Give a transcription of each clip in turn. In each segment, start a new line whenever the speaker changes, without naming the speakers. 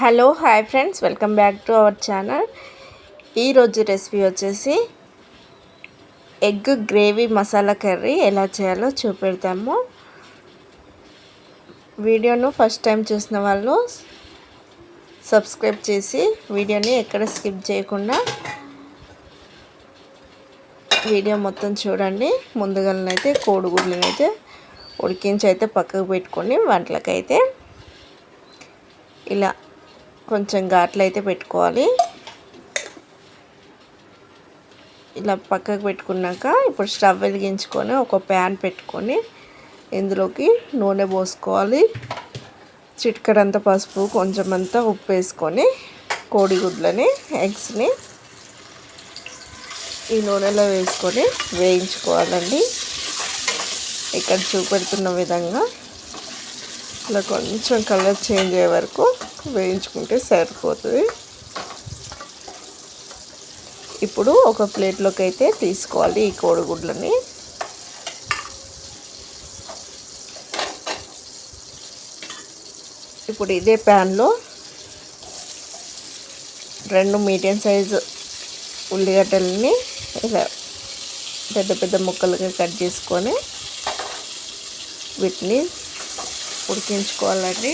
Hello hi friends. Welcome back to our channel. ఈరోజు recipe వచ్చేసి egg gravy masala curry ఎలా చేయాలో చూపెడతాము. వీడియోను ఫస్ట్ టైం చూసిన వాళ్ళు సబ్స్క్రైబ్ చేసి వీడియోని ఎక్కడ స్కిప్ చేయకుండా వీడియో మొత్తం చూడండి. ముందుగానైతే కోడిగుడ్లనైతే అయితే ఉడికించి అయితే పక్కకు పెట్టుకొని వంటలకైతే ఇలా కొంచెం ఘాట్లు అయితే పెట్టుకోవాలి. ఇలా పక్కకు పెట్టుకున్నాక ఇప్పుడు స్టవ్ వెలిగించుకొని ఒక ప్యాన్ పెట్టుకొని ఇందులోకి నూనె పోసుకోవాలి. చిటికడంత పసుపు కొంచెం అంతా ఉప్పు వేసుకొని కోడిగుడ్లని ఎగ్స్ని ఈ నూనెలో వేసుకొని వేయించుకోవాలండి. ఇక్కడ చూపెడుతున్న విధంగా ఇలా కొంచెం కలర్ చేంజ్ అయ్యే వరకు వేయించుకుంటే సరిపోతుంది. ఇప్పుడు ఒక ప్లేట్లోకి అయితే తీసుకోవాలి ఈ కోడిగుడ్లని. ఇప్పుడు ఇదే ప్యాన్లో రెండు మీడియం సైజు ఉల్లిగడ్డలని ఇలా పెద్ద పెద్ద ముక్కలుగా కట్ చేసుకొని వీటిని ఉడికించుకోవాలండి.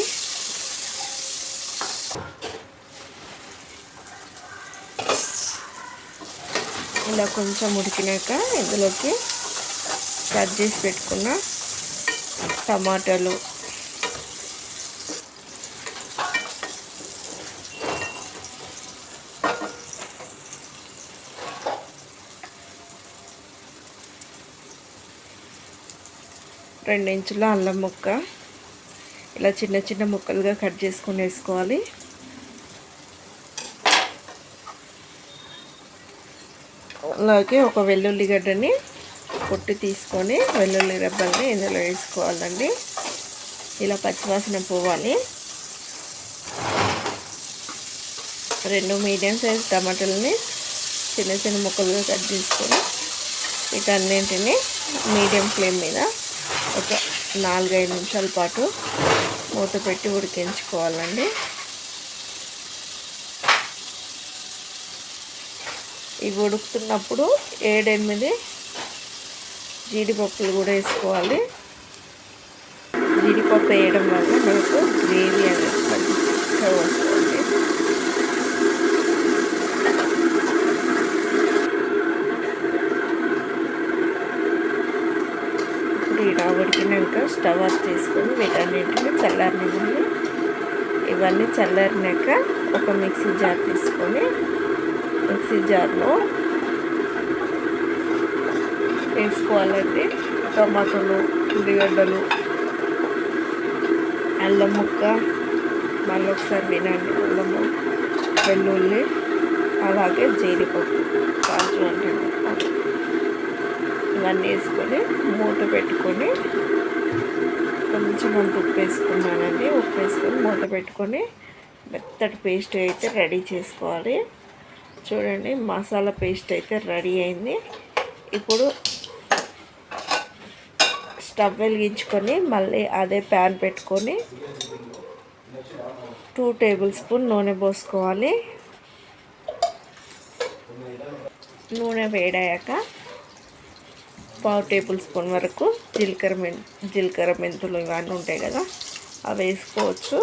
ఇలా కొంచెం ఉడికినాక ఇందులోకి కట్ చేసి పెట్టుకున్న టమాటాలు. రెండించుల అల్లం ముక్క. ఇలా చిన్న చిన్న ముక్కలుగా కట్ చేసుకొని వేసుకోవాలి. అలాగే ఒక వెల్లుల్లిగడ్డని పొట్టి తీసుకొని వెల్లుల్లి రెబ్బల్ని ఇందులో వేసుకోవాలండి. ఇలా పచ్చివాసన పోవాలి. రెండు మీడియం సైజ్ టమాటాలని చిన్న చిన్న ముక్కలుగా కట్ చేసుకొని వీటన్నింటిని మీడియం ఫ్లేమ్ మీద ఒక నాలుగైదు నిమిషాల పాటు మూత పెట్టి ఉడికించుకోవాలండి. ఇవి ఉడుకుతున్నప్పుడు ఏడెనిమిది జీడిపప్పులు కూడా వేసుకోవాలి. జీడిపప్పు వేయడం వల్ల మనకు గ్రేవీ అనేది మంచిగా వస్తుంది ఇలా స్టవ్ ఆఫ్ చేసుకొని వీటన్నింటిని చల్లారనివ్వండి. ఇవన్నీ చల్లారినాక ఒక మిక్సీ జార్ తీసుకొని మిక్సీ జార్లో వేసుకోవాలండి. టమాటాలు ఉల్లిగడ్డలు అల్లం ముక్క మళ్ళీ ఒకసారి వినండి అల్లము వెల్లుల్లి అలాగే జీడిపప్పు కాజు అంటే ఇవన్నీ వేసుకొని మూత పెట్టుకొని కొంచెం అంత ఉప్పు వేసుకున్నానండి ఉప్పు వేసుకొని మూత పెట్టుకొని మెత్తటి పేస్ట్ అయితే రెడీ చేసుకోవాలి. చూడండి మసాలా పేస్ట్ అయితే రెడీ అయింది. ఇప్పుడు స్టవ్ వెలిగించుకొని మళ్ళీ అదే ప్యాన్ పెట్టుకొని టూ టేబుల్ స్పూన్ నూనె పోసుకోవాలి. నూనె వేడాక పావు టేబుల్ స్పూన్ వరకు జీలకర్ర మెన్ జీలకర్ర మెంతులు ఇవన్నీ ఉంటాయి కదా అవి వేసుకోవచ్చు.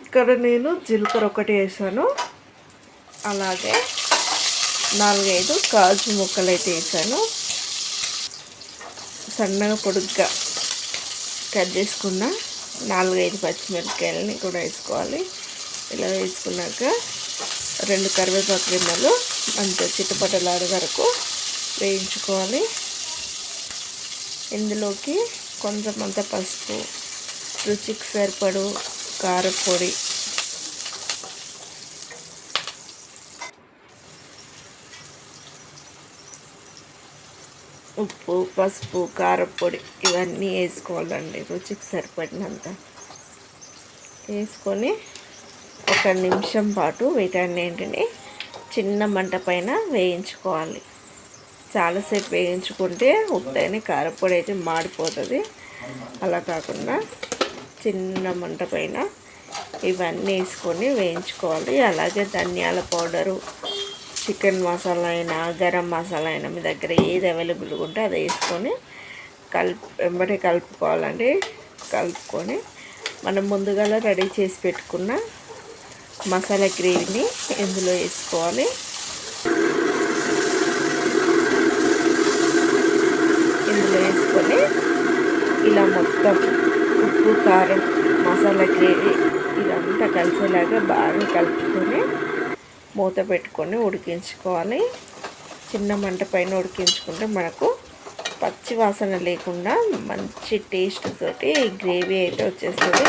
ఇక్కడ నేను జీలకర్ర ఒకటి వేసాను. అలాగే నాలుగైదు కాజు ముక్కలు అయితే వేసాను. సన్నగా పొడుగ్గా కట్ చేసుకున్న నాలుగైదు పచ్చిమిరపకాయలని కూడా వేసుకోవాలి. ఇలా వేసుకున్నాక రెండు కరివేపాకు గిన్నెలు మంచిగా చిట్టుపట్టలాడే వరకు వేయించుకోవాలి. ఇందులోకి కొంచెం అంత పసుపు రుచికి సరిపడు కారపొడి. ఉప్పు పసుపు కారపొడి ఇవన్నీ వేసుకోవాలండి రుచికి సరిపడినంత. వేసుకొని ఒక నిమిషం పాటు వీటన్నింటిని చిన్న మంట పైన వేయించుకోవాలి. చాలాసేపు వేయించుకుంటే ఉత్తని కారపొడి అయితే మాడిపోతుంది. అలా కాకుండా చిన్న మంట పైన ఇవన్నీ వేసుకొని వేయించుకోవాలి. అలాగే ధనియాల పౌడరు చికెన్ మసాలా అయినా గరం మసాలా అయినా మీ దగ్గర ఏది అవైలబుల్గా ఉంటే అది వేసుకొని కలుపు వెంబడి కలుపుకోవాలండి. కలుపుకొని మనం ముందుగా రెడీ చేసి పెట్టుకున్న మసాలా గ్రేవీని ఇందులో వేసుకోవాలి ఇందులో వేసుకొని ఇలా మొత్తం ఉప్పు కారం మసాలా గ్రేవీ ఇదంతా కలిసేలాగా బాగా కలుపుకొని మూత పెట్టుకొని ఉడికించుకోవాలి. చిన్న మంట పైన ఉడికించుకుంటే మనకు పచ్చి వాసన లేకుండా మంచి టేస్ట్ తోటి గ్రేవీ అయితే వచ్చేస్తుంది.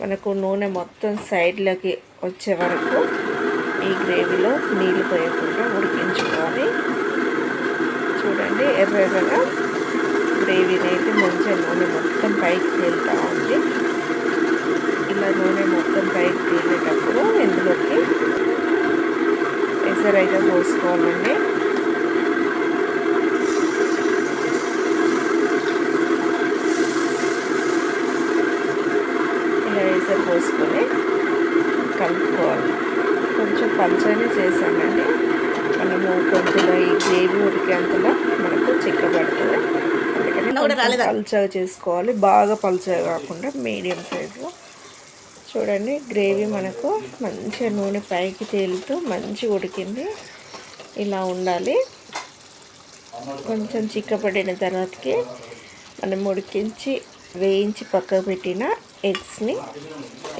మనకు నూనె మొత్తం సైడ్లోకి వచ్చే వరకు ఈ గ్రేవీలో నీళ్ళు పోయకుండా ఉడికించుకోవాలి. చూడండి ఎర్రగా గ్రేవీని అయితే మంచిగా నూనె మొత్తం పైకి తేలుతూ ఉంది. ఇలా నూనె మొత్తం పైకి తేలేటప్పుడు ఇందులోకి ఎసరు అయితే పోసుకోవాలండి. ఇలా ఎసరు పోసుకొని కలుపుకోవాలి. కొంచెం పంచనే చేసామండి మనము కొంచెం ఈ గ్రేవీ ఉడికేంతలో మనకు చిక్కబడుతుంది. పలుచగా చేసుకోవాలి. బాగా పలుచగా కాకుండా మీడియం సైజులో చూడండి గ్రేవీ మనకు మంచిగా నూనె పైకి తేలుతూ మంచిగా ఉడికింది. ఇలా ఉండాలి. కొంచెం చిక్కపడిన తర్వాతకి మనం ఉడికించి వేయించి పక్కకు పెట్టిన ఎగ్స్ని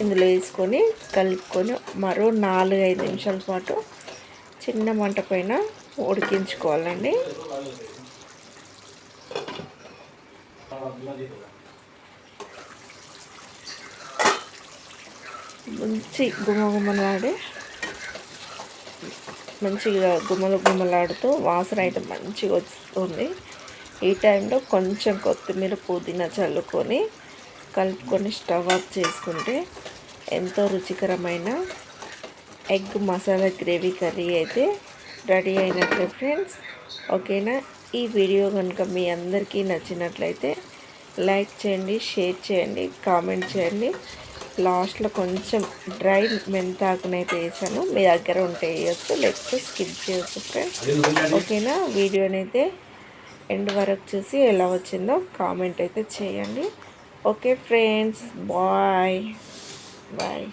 ఇందులో వేసుకొని కలుపుకొని మరో నాలుగు ఐదు నిమిషాల పాటు చిన్న మంట పైన ఉడికించుకోవాలండి. మంచి గుమగుమలాడే మంచిగా గుమ్మలు గుమ్మలాడుతూ వాసన అయితే మంచిగా వస్తుంది. ఈ టైంలో కొంచెం కొత్తిమీర పుదీనా చల్లుకొని కలుపుకొని స్టవ్ ఆఫ్ చేసుకుంటే ఎంతో రుచికరమైన ఎగ్ మసాలా గ్రేవీ కర్రీ అయితే రెడీ అయినట్లే ఫ్రెండ్స్. ఓకేనా? ఈ వీడియో కనుక మీ అందరికీ నచ్చినట్లయితే లైక్ చేయండి షేర్ చేయండి కామెంట్ చేయండి. లాస్ట్లో కొంచెం డ్రై మెంతాకునైతే వేసాను. మీ దగ్గర ఉంటే వేయచ్చు లేకపోతే స్కిప్ చేయొచ్చు ఫ్రెండ్స్ ఓకేనా? వీడియోనైతే ఎండ్ వరకు చూసి ఎలా వచ్చిందో కామెంట్ అయితే చేయండి. Okay friends bye. బాయ్.